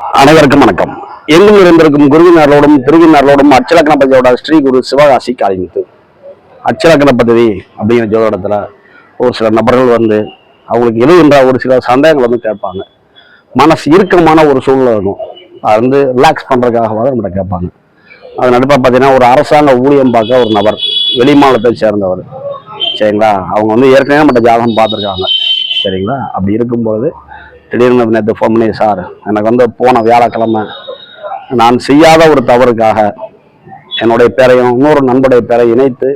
அனைவருக்கும் வணக்கம். எங்கும் இருந்திருக்கும் குருவினர்களோடும் திருவினர்களோடும் அச்சலக்கண பதவியோட ஸ்ரீ குரு சிவகாசி காலிமுத்து அச்சலக்கண பதவி அப்படிங்கிற ஜோதிடத்தில் ஒரு சில நபர்கள் வந்து அவங்களுக்கு எது என்ற ஒரு சில சந்தேகங்கள் வந்து கேட்பாங்க. மனசு இறுக்கமான ஒரு சூழ்நிலை இருக்கும். அது வந்து ரிலாக்ஸ் பண்ணுறதுக்காகவாக நம்மகிட்ட கேட்பாங்க. அது நடுப்பாக பார்த்தீங்கன்னா ஒரு அரசாங்க ஊழியம் பார்க்க ஒரு நபர் வெளி மாநிலத்தை சேர்ந்தவர். சரிங்களா? அவங்க வந்து ஏற்கனவே நம்மகிட்ட ஜாதகம் பார்த்துருக்காங்க. சரிங்களா? அப்படி இருக்கும்பொழுது திடீர்னு நேற்று ஃபோன் பண்ணி சார் எனக்கு வந்து போன வியாழக்கிழமை நான் செய்யாத ஒரு தவறுக்காக என்னுடைய பேரையும் இன்னொரு நண்பருடைய பேரை இணைத்து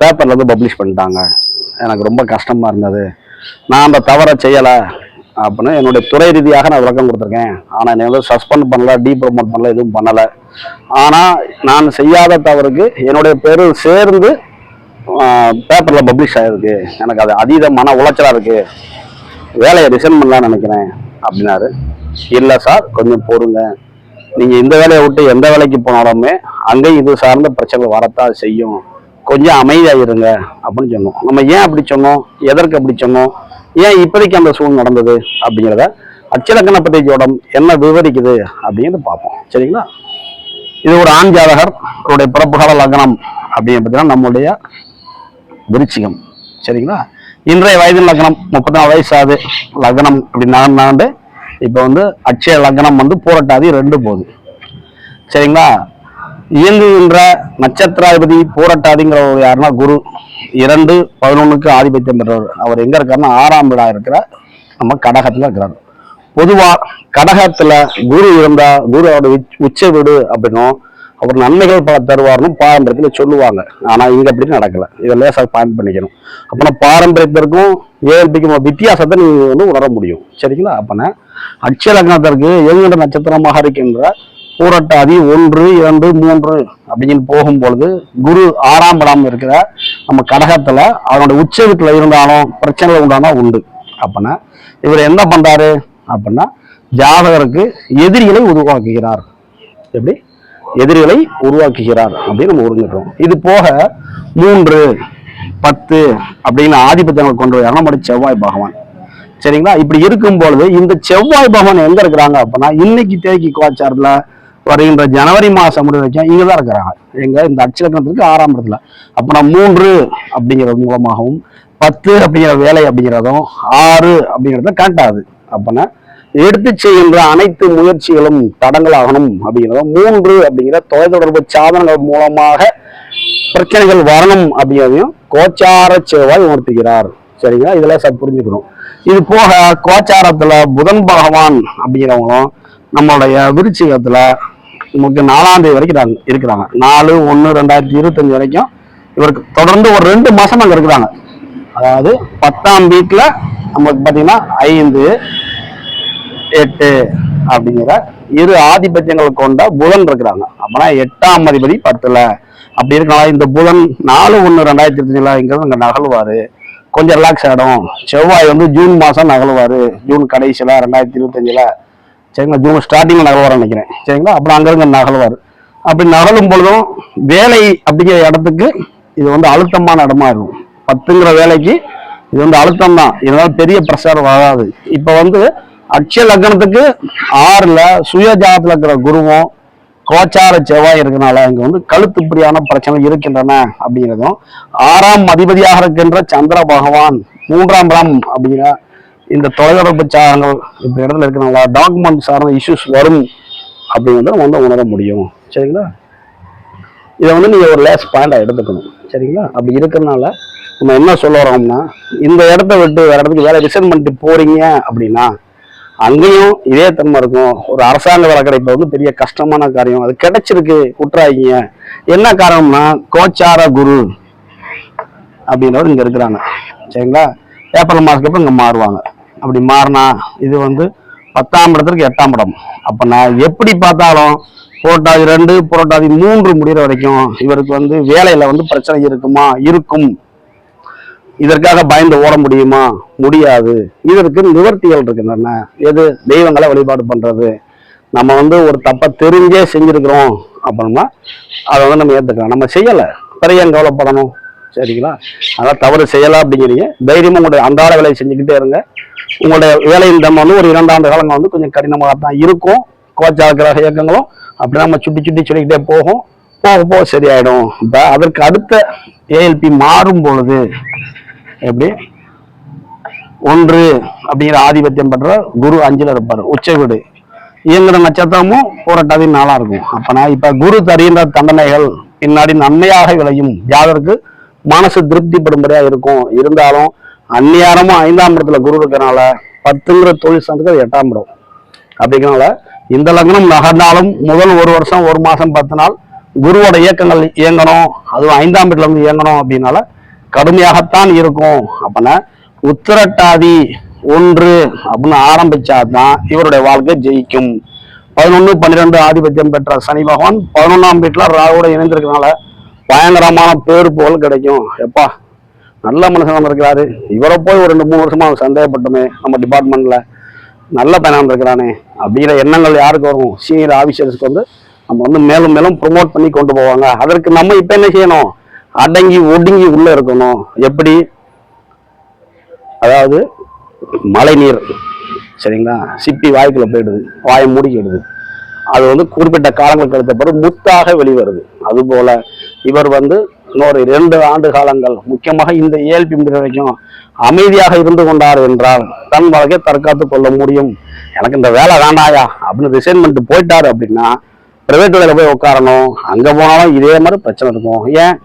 பேப்பரில் வந்து பப்ளிஷ் பண்ணிட்டாங்க. எனக்கு ரொம்ப கஷ்டமாக இருந்தது. நான் அந்த தவறை செய்யலை அப்படின்னு என்னுடைய துறை ரீதியாக நான் விளக்கம் கொடுத்துருக்கேன். ஆனால் என்னை வந்து சஸ்பெண்ட் பண்ணல டீ ப்ரொமோட் பண்ணல எதுவும் பண்ணலை. ஆனால் நான் செய்யாத தவறுக்கு என்னுடைய பேர் சேர்ந்து பேப்பரில் பப்ளிஷ் ஆகிருக்கு எனக்கு அது அதீத மன உளைச்சலாக இருக்குது வேலையை ரிசைன் பண்ணலாம்னு நினைக்கிறேன் அப்படின்னாரு. இல்லை சார் கொஞ்சம் பொறுங்க. நீங்கள் இந்த வேலையை விட்டு எந்த வேலைக்கு போனாலுமே அங்கேயும் இது சார்ந்த பிரச்சனை வரத்தான் செய்யும். கொஞ்சம் அமைதியாக இருங்க அப்படின்னு சொன்னோம். நம்ம ஏன் அப்படி சொன்னோம்? எதற்கு அப்படி சொன்னோம்? ஏன் இப்போதைக்கு அந்த சூழ்நிலை நடந்தது அப்படிங்கிறத அச்சலக்கண பத்திரிகையோடம் என்ன விவரிக்குது அப்படிங்கிறது பார்ப்போம். சரிங்களா? இது ஒரு ஆண் ஜாதகர் அவருடைய பிறப்புகால லக்னம் அப்படின்னு பார்த்தீங்கன்னா நம்முடைய விருச்சிகம். சரிங்களா? இன்றைய வயது லக்னம் முப்பத்தி நாலு வயசு ஆகுது லக்னம் அப்படி நடந்தாண்டு இப்போ வந்து அட்சய லக்னம் வந்து பூரட்டாதி ரெண்டு போகுது. சரிங்களா? இயங்குகின்ற நட்சத்திராதிபதி பூரட்டாதிங்கிறவர் யாருன்னா குரு. இரண்டு பதினொன்றுக்கு ஆதிபத்தியம் பெற்றவர். அவர் எங்கே இருக்காருன்னா ஆறாம் வீடா இருக்கிற நம்ம கடகத்தில் இருக்கிறார். பொதுவாக கடகத்தில் குரு இருந்தால் குரு அவருடைய உச்ச- உச்ச வீடு அப்படின்னும் அவர் நன்மைகள் பல தருவார்னு பாரம்பரியத்தில் சொல்லுவாங்க. ஆனால் இங்கே அப்படி நடக்கல. இதை லேசாக பாயிண்ட் பண்ணிக்கணும். அப்போனா பாரம்பரியத்திற்கும் ஏஎல்பிக்கும் வித்தியாசத்தை நீங்கள் வந்து உணர முடியும். சரிங்களா? அப்போனா அட்சய லக்னத்திற்கு ஏழுகின்ற நட்சத்திரமாக இருக்கின்ற பூரட்டாதி ஒன்று இரண்டு மூன்று அப்படின்னு போகும்பொழுது குரு ஆறாம் இடம் இருக்கிற நம்ம கடகத்தில் அவனோட உச்ச வீட்டுல இருந்தாலும் பிரச்சனைகள் உண்டானா உண்டு. அப்போனா இவர் என்ன பண்ணுறாரு அப்படின்னா ஜாதகருக்கு எதிரிகளை உருவாக்குகிறார். எப்படி? எதிரிகளை உருவாக்குகிறார் அப்படின்னு நம்ம உருங்கிட்டோம் இது போக மூன்று பத்து அப்படின்னு ஆதிபத்தியங்கள் கொண்டு இரணமடி செவ்வாய் பகவான். சரிங்களா? இப்படி இருக்கும் பொழுது இந்த செவ்வாய் பகவான் எங்க இருக்கிறாங்க அப்படின்னா இன்னைக்கு தேக்கி கோச்சாரத்துல வருகின்ற ஜனவரி மாசம் முடிவு வரைக்கும் இங்கே தான் இருக்கிறாங்க. எங்க? இந்த அச்சலக்கணத்துக்கு ஆறாம் இடத்துல. அப்ப மூன்று அப்படிங்கிறது மூலமாகவும் பத்து அப்படிங்கிற வேலை அப்படிங்கிறதும் ஆறு அப்படிங்கிறத கரெக்ட் ஆகுது. அப்பனா எடுத்து செய்கின்ற அனைத்து முயற்சிகளும் தடங்களாகணும் அப்படிங்கிறத மூன்று அப்படிங்கிற தொலைத்தொடர்பு சாதனங்கள் மூலமாக பிரச்சனைகள் வரணும் அப்படிங்கிறதையும் கோச்சார செவ்வாய் உணர்த்துகிறார். சரிங்களா? இதெல்லாம் சார் புரிஞ்சுக்கணும். இது போக கோச்சாரத்துல புதன் பகவான் அப்படிங்கிறவங்களும் நம்மளுடைய விருச்சிகத்துல நமக்கு நாலாம் தேதி வரைக்கும் இருக்கிறாங்க. நாலு ஒன்று ரெண்டாயிரத்தி இருபத்தஞ்சு வரைக்கும் இவருக்கு தொடர்ந்து ஒரு ரெண்டு மாசம் அங்க இருக்கிறாங்க. அதாவது பத்தாம் வீட்டுல நமக்கு பாத்தீங்கன்னா ஐந்து எட்டு அப்படிங்கிற இரு ஆதிபத்தியங்கள் கொண்ட புதன் இருக்கிறாங்க. அப்பனா எட்டாம் அதிபதி பத்துல. அப்படி இருக்கனால இந்த புதன் நாலு ஒன்று ரெண்டாயிரத்தி இருபத்தஞ்சுலாங்கிறது இங்கிறது நகழ்வாரு கொஞ்சம் ரிலாக்ஸ் ஆகிடும் செவ்வாய் வந்து ஜூன் மாதம் நகழ்வார் ஜூன் கடைசியில் ரெண்டாயிரத்தி இருபத்தஞ்சில். சரிங்களா? ஜூன் ஸ்டார்டிங்கில் நகழ்வார் நினைக்கிறேன். சரிங்களா? அப்புறம் அங்கிருந்து நகழ்வார் அப்படி நகழும் பொழுதும் வேலை அப்படிங்கிற இடத்துக்கு இது வந்து அழுத்தமான இடமா இருக்கும். பத்துங்கிற வேலைக்கு இது வந்து அழுத்தம் தான் இதனால பெரிய ப்ரெஷர் வராது. இப்போ வந்து அட்சய லக்னத்துக்கு ஆறுல சுயஜாதத்தில் இருக்கிற குருவும் கோச்சார செவ்வாய் இருக்கிறனால இங்க வந்து கழுத்துப்படியான பிரச்சனை இருக்கின்றன அப்படிங்கிறதும் ஆறாம் அதிபதியாக இருக்கின்ற சந்திர பகவான் மூன்றாம் ராம் அப்படிங்கிற இந்த தொலைதொடர்பு சாரங்கள் இந்த இடத்துல இருக்கிறனால டாக்குமெண்ட் சார்ந்த இஷ்யூஸ் வரும் அப்படிங்கிறத வந்து உணர முடியும். சரிங்களா? இதை வந்து நீங்கள் ஒரு லேஸ் பாயிண்டாக எடுத்துக்கணும். சரிங்களா? அப்படி இருக்கிறனால நம்ம என்ன சொல்ல வரோம்னா இந்த இடத்த விட்டு வேற இடத்துக்கு வேலை ரிசைன் பண்ணிட்டு போறீங்க அப்படின்னா அங்கேயும் இதே தன்மை இருக்கும். ஒரு அரசாங்க வேலை கிடைப்பது வந்து பெரிய கஷ்டமான காரியம். அது கிடைச்சிருக்கு. குற்றாயிங்க. என்ன காரணம்னா கோச்சார குரு அப்படின்றவர் இங்கே இருக்கிறாங்க. சரிங்களா? ஏப்ரல் மாதத்துக்கு அப்புறம் இங்கே மாறுவாங்க. அப்படி மாறினா இது வந்து பத்தாம் இடத்துக்கு எட்டாம் இடம். அப்போ நான் எப்படி பார்த்தாலும் புரோட்டாதி ரெண்டு புரோட்டாதி மூன்று முடிகிற வரைக்கும் இவருக்கு வந்து வேலையில் வந்து பிரச்சனை இருக்குமா? இருக்கும். இதற்காக பயந்து ஓட முடியுமா? முடியாது. இதற்கு நிவர்த்திகள் இருக்கின்றன. எது? தெய்வங்களை வழிபாடு பண்றது. நம்ம வந்து ஒரு தப்பை தெரிஞ்சே செஞ்சிருக்கிறோம் அப்படின்னா அதை வந்து நம்ம ஏற்றுக்கலாம் நம்ம செய்யலை. பிறகு ஏன் கவலைப்படணும்? சரிங்களா? அதான் தவறு செய்யலாம் அப்படிங்கிறீங்க. தைரியமாக உங்களுடைய அன்றாட வேலையை செஞ்சுக்கிட்டே இருங்க. உங்களுடைய வேலையின் தம் வந்து ஒரு இரண்டாண்டு காலங்கள் வந்து கொஞ்சம் கடினமாக தான் இருக்கும். கோச்சார கிரக இயக்கங்களும் அப்படி நம்ம சுட்டி சுட்டி சொல்லிக்கிட்டே போகும். போக போக சரியாயிடும். இப்போ அதற்கு அடுத்த ஏஎல்பி மாறும் பொழுது எப்படி? ஒன்று அப்படிங்கிற ஆதிபத்தியம் பெற்ற குரு அஞ்சுல இருப்பார் உச்ச வீடு. இயங்குற நட்சத்திரமும் புரட்டாதி நாளா இருக்கும். அப்பனா இப்ப குரு தருகின்ற தண்டனைகள் பின்னாடி நன்மையாக விளையும். யாதற்கு மனசு திருப்திப்படும்படியா இருக்கும். இருந்தாலும் அந்நியாரமும் ஐந்தாம் இடத்துல குரு இருக்கிறனால பத்துங்கிற தொழில் சந்தத்துக்கு எட்டாம் இடம். அப்படிங்கிறனால இந்த லக்னம் நகர்ந்தாலும் முதல் ஒரு வருஷம் ஒரு மாசம் பத்து நாள் குருவோட இயக்கங்கள் இயங்கணும். அதுவும் ஐந்தாம் வீட்டுல இருந்து இயங்கணும் அப்படின்னால கடுமையாகத்தான் இருக்கும். அப்படின்னா உத்திரட்டாதி ஒன்று அப்படின்னு ஆரம்பிச்சாதான் இவருடைய வாழ்க்கை ஜெயிக்கும். பதினொன்று பன்னிரெண்டு ஆதிபத்தியம் பெற்ற சனி பகவான் பதினொன்றாம் வீட்டில் ராகுவோட இணைந்திருக்கனால பயங்கரமான பேரு புகழ் கிடைக்கும். எப்பா நல்ல மனுஷன் வந்திருக்கிறாரு இவரை போய் ஒரு ரெண்டு மூணு வருஷமா சந்தேகப்பட்டோமே நம்ம டிபார்ட்மெண்ட்ல நல்ல பயணம் இருக்கிறானே அப்படிங்கிற எண்ணங்கள் யாருக்கு வரும்? சீனியர் ஆஃபீஸர்ஸ்க்கு வந்து நம்ம வந்து மேலும் மேலும் ப்ரொமோட் பண்ணி கொண்டு போவாங்க. அதற்கு நம்ம இப்போ என்ன செய்யணும்? அடங்கி ஒடுங்கி உள்ள இருக்கணும். எப்படி? அதாவது மழை நீர் சரிங்களா? சிப்பி வாய்க்குள்ள போயிடுது. வாயை மூடிக்கிடுது. அது வந்து குறிப்பிட்ட காலங்களுக்கு அடுத்த பிறகு முத்தாக வெளிவருது. அதுபோல இவர் வந்து இன்னொரு இரண்டு ஆண்டு காலங்கள் முக்கியமாக இந்த ஏழ்பி முடிவு வரைக்கும் அமைதியாக இருந்து கொண்டார் என்றால் தன் வாழ்க்கையை தற்காத்து கொள்ள முடியும். எனக்கு இந்த வேலை வேண்டாயா? அப்படின்னு ரிசைன் பண்ணிட்டு போயிட்டாரு அப்படின்னா பிரைவேட் வேலையில போய் உட்காரணும். அங்கே போனாலும் இதே மாதிரி பிரச்சனை இருக்கும். ஏன்?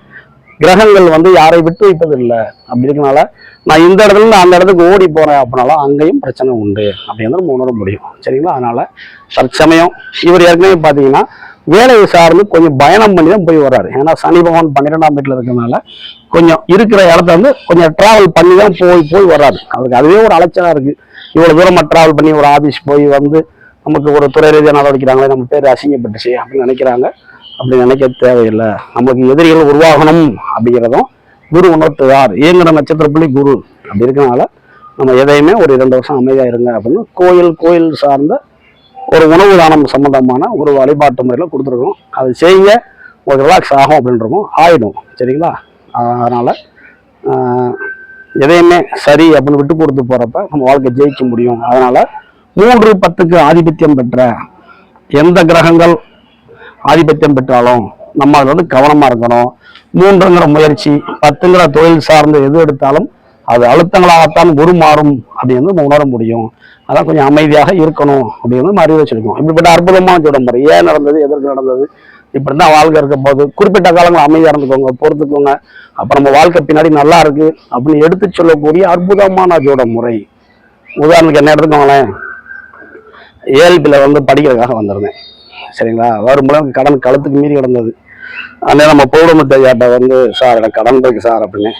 கிரகங்கள் வந்து யாரை விட்டு வைப்பது இல்லை அப்படி இருக்கனால நான் இந்த இடத்துல இருந்து அந்த இடத்துக்கு ஓடி போறேன் அப்படின்னாலும் அங்கேயும் பிரச்சனை உண்டு அப்படிங்கிறது நம்ம உணர முடியும். சரிங்களா? அதனால தற்சமயம் இவர் ஏற்கனவே பார்த்தீங்கன்னா வேலையை சார்ந்து கொஞ்சம் பயணம் பண்ணி தான் போய் வர்றாரு. ஏன்னா சனி பகவான் பன்னிரெண்டாம் வீட்டில் இருக்கிறதுனால கொஞ்சம் இருக்கிற இடத்த வந்து கொஞ்சம் டிராவல் பண்ணி தான் போய் போய் வர்றாரு. அவருக்கு அதுவே ஒரு அலைச்சலாக இருக்கு. இவ்வளோ தூரமாக டிராவல் பண்ணி ஒரு ஆஃபீஸ் போய் வந்து நமக்கு ஒரு துறை ரீதியாக நடவடிக்கிறாங்களே நம்ம பேர் அசிங்கப்பட்டுச்சு அப்படின்னு நினைக்கிறாங்க. அப்படி நினைக்க தேவையில்லை. நமக்கு எதிரிகள் உருவாகணும் அப்படிங்கிறதும் குரு உணர்த்துவார். இயங்குற நட்சத்திரப்பள்ளி குரு. அப்படி இருக்கனால நம்ம எதையுமே ஒரு இரண்டு வருஷம் அமைதியாக இருங்க அப்படின்னு கோயில் கோயில் சார்ந்த ஒரு உணவு தானம் சம்பந்தமான ஒரு வழிபாட்டு முறையில் கொடுத்துருக்கோம் அது செய்ய ஒரு ரிலாக்ஸ் ஆகும் அப்படின்றக்கும் ஆயிடும். சரிங்களா? அதனால் எதையுமே சரி அப்படின்னு விட்டு கொடுத்து போகிறப்ப நம்ம வாழ்க்கை ஜெயிக்க முடியும். அதனால் மூன்று பத்துக்கு ஆதிபத்தியம் பெற்ற எந்த கிரகங்கள் ஆதிபத்தியம் பெற்றாலும் நம்ம அதில் வந்து கவனமா இருக்கணும். மூன்றுங்கிற முயற்சி பத்துங்கிற தொழில் சார்ந்து எது எடுத்தாலும் அது அழுத்தங்களாகத்தான் உருமாறும் அப்படின்னு நம்ம உணர முடியும். அதான் கொஞ்சம் அமைதியாக இருக்கணும் அப்படின்னு நம்ம அறிவுரை வச்சிருக்கோம் இப்படிப்பட்ட அற்புதமான சொல்ல முறை. ஏன் நடந்தது எதற்கு நடந்தது? இப்படி தான் வாழ்க்கை இருக்க போது குறிப்பிட்ட காலங்கள் அமைதியாக இருந்துக்கோங்க பொறுத்துக்கோங்க. அப்போ நம்ம வாழ்க்கை பின்னாடி நல்லா இருக்கு அப்படின்னு எடுத்து சொல்லக்கூடிய அற்புதமான ஜோட முறை. உதாரணத்துக்கு என்ன எடுத்துக்கோங்களேன்? ஏஎல்பியில் வந்து படிக்கிறதுக்காக வந்திருந்தேன். சரிங்களா? வரும்போது கடன் கழுத்துக்கு மீறி கிடந்தது. அதனால நம்ம பௌடமுத்து ஐயாட்ட வந்து சார் எனக்கு கடன் இருக்கு சார் அப்படின்னு.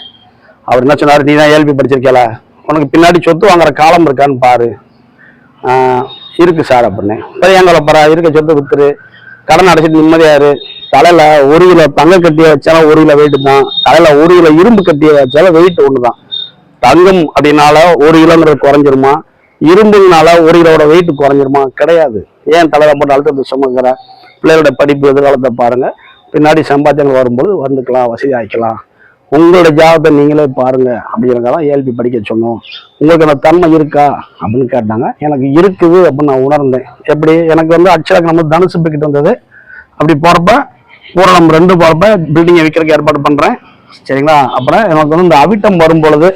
அவர் என்ன சொன்னார்? நீ தான் ஏல்பி படிச்சிருக்கல உனக்கு பின்னாடி சொத்து வாங்குற காலம் இருக்கான்னு பாரு. இருக்கு சார் அப்படின்னு. சரி எங்களை பரா இருக்க சொத்து வித்துரு கடன் அடைச்சிட்டு நிம்மதியாரு தலையில ஒரு கிலோ தங்க கட்டிய வச்சாலும் ஒரு கிலோ வெயிட் தான். தலையில ஒரு கிலோ இரும்பு கட்டிய வச்சாலும் வெயிட் ஒன்று தான் தங்கம் அப்படின்னால ஒரு கிலோங்கிறது குறைஞ்சிருமா? இரும்புனால ஒரு கிலோட வெயிட் குறைஞ்சிருமா? கிடையாது. ஏன் தலை போட்டு அழுத்தத்தை சுமக்கிற பிள்ளைகளோட படிப்பு எதிர்காலத்தை பாருங்க. பின்னாடி சம்பாத்தியங்கள் வரும்போது வந்துக்கலாம் வசதி ஆகிக்கலாம் உங்களோட ஜாபத்தை நீங்களே பாருங்க அப்படிங்கிறதெல்லாம் ஏஎல்பி படிக்க சொன்னோம். உங்களுக்கு அந்த தன்மை இருக்கா அப்படின்னு கேட்டாங்க. எனக்கு இருக்குது அப்படின்னு நான் உணர்ந்தேன். எப்படி? எனக்கு வந்து அக்ஷராக்கு நம்ம தனுசு போய்கிட்டு வந்தது. அப்படி போறப்ப பூரணம் ரெண்டு போறப்ப பில்டிங்கை விற்கிறதுக்கு ஏற்பாடு பண்றேன். சரிங்களா? அப்புறம் எனக்கு வந்து இந்த அவிட்டம் வரும் பொழுது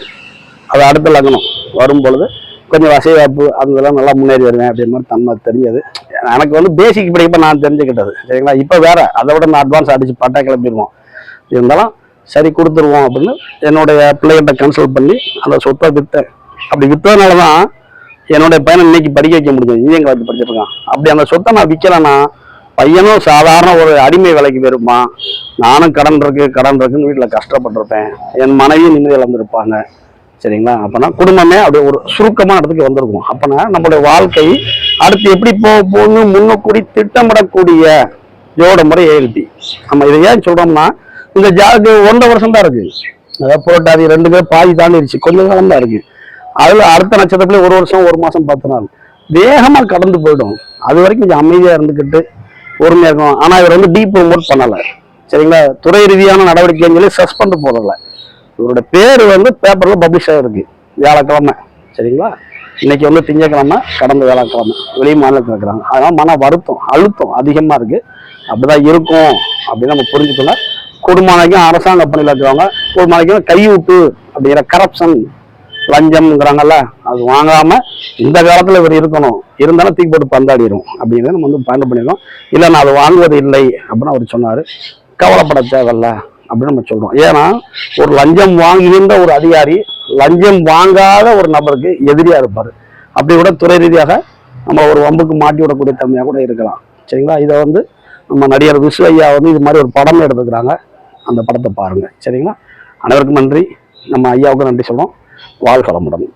அது அடுத்த லக்னம் வரும் பொழுது கொஞ்சம் வசதி வாய்ப்பு அதெல்லாம் நல்லா முன்னேறி வருவேன் அப்படின்ற மாதிரி தன்மை தெரிஞ்சது. எனக்கு வந்து பேசிக் படிக்கப்ப நான் தெரிஞ்சுக்கிட்டது சரிங்களா? இப்போ வேற அதை விட நான் அட்வான்ஸ் அடிச்சு பட்டா கிளம்பிடுவோம் இருந்தாலும் சரி கொடுத்துருவோம் அப்படின்னு என்னுடைய பிள்ளைகிட்ட கன்சல்ட் பண்ணி அந்த சொத்தை விற்றேன் அப்படி விற்றதுனால தான் என்னுடைய பையனை இன்னைக்கு படிக்க வைக்க முடியும் இந்தியன் காலேஜ் படிச்சிருக்கான் அப்படி அந்த சொத்தை நான் விற்கிறேன்னா பையனும் சாதாரண ஒரு அடிமை விலைக்கு போயிருப்பான் நானும் கடன் இருக்கு கடன் இருக்குன்னு வீட்டில் கஷ்டப்பட்டிருப்பேன். என் மனைவியும் நிம்மதி இழந்திருப்பாங்க. சரிங்களா? அப்போனா குடும்பமே அப்படியே ஒரு சுருக்கமான இடத்துக்கு வந்திருக்கும் அப்போனா நம்மளுடைய வாழ்க்கை அடுத்து எப்படி போக போகணும் முன்னக்கூடி திட்டமிடக்கூடிய ஜோட முறை ஏஎல்பி நம்ம இதை ஏன் சொல்கிறோம்னா இந்த ஜாக்கு ஒன்றரை வருஷம் தான் இருக்குது அதாவது புரட்டாதி ரெண்டு பேர் பாதி தாண்டிடுச்சு கொஞ்சம் காலம் தான் இருக்குது அதில் அடுத்த நட்சத்திரத்துல ஒரு வருஷம் ஒரு மாதம் பத்து நாள். வேகமாக கடந்து போயிடும். அது வரைக்கும் கொஞ்சம் அமைதியாக இருந்துக்கிட்டு பொறுமையாக இருக்கும் ஆனால் இவர் வந்து டீப் ப்ரொமோட் பண்ணலை. சரிங்களா? துறை ரீதியான நடவடிக்கைன்னு சொல்லி சஸ்பெண்ட் போடலை. இவரோட பேர் வந்து பேப்பர்ல பப்ளிஷ் ஆகிருக்கு வியாழக்கிழமை. சரிங்களா? இன்னைக்கு வந்து திங்கக்கிழமை கடந்த வியாழக்கிழமை. வெளி மாநிலத்தில் இருக்கிறாங்க. அதனால மன வருத்தம் அழுத்தம் அதிகமாக இருக்கு. அப்படிதான் இருக்கும் அப்படின்னு நம்ம புரிஞ்சுக்கலாம் குடும்பம் அரசாங்க பணியில் இருக்கிறவங்க குடும்பம் கையூட்டு அப்படிங்கிற கரப்ஷன் லஞ்சம்ங்கிறாங்கல்ல அது வாங்காம இந்த காலத்துல இவர் இருக்கணும். இருந்தாலும் தூக்கி போட்டு பந்தாடிடும் அப்படிங்கிறத நம்ம வந்து பயன் இல்லை நான் அது வாங்குவது இல்லை அப்படின்னு அவர் சொன்னார். கவலைப்பட தேவையில்ல. அப்படின்னு நம்ம சொல்றோம். ஏன்னா ஒரு லஞ்சம் வாங்கியிருந்த ஒரு அதிகாரி லஞ்சம் வாங்காத ஒரு நபருக்கு எதிரியா இருப்பாரு. அப்படி கூட துறை ரீதியாக நம்ம ஒரு வம்புக்கு மாட்டி விடக்கூடிய தன்மையாக கூட இருக்கலாம். சரிங்களா? இதை வந்து நம்ம நடிகர் விசு ஐயா வந்து இது மாதிரி ஒரு படம் எடுத்துக்கிறாங்க அந்த படத்தை பாருங்க. சரிங்களா? அனைவருக்கும் நன்றி. நம்ம ஐயாவுக்கும் நன்றி சொல்லுவோம் வாழ்க வளமுடன்.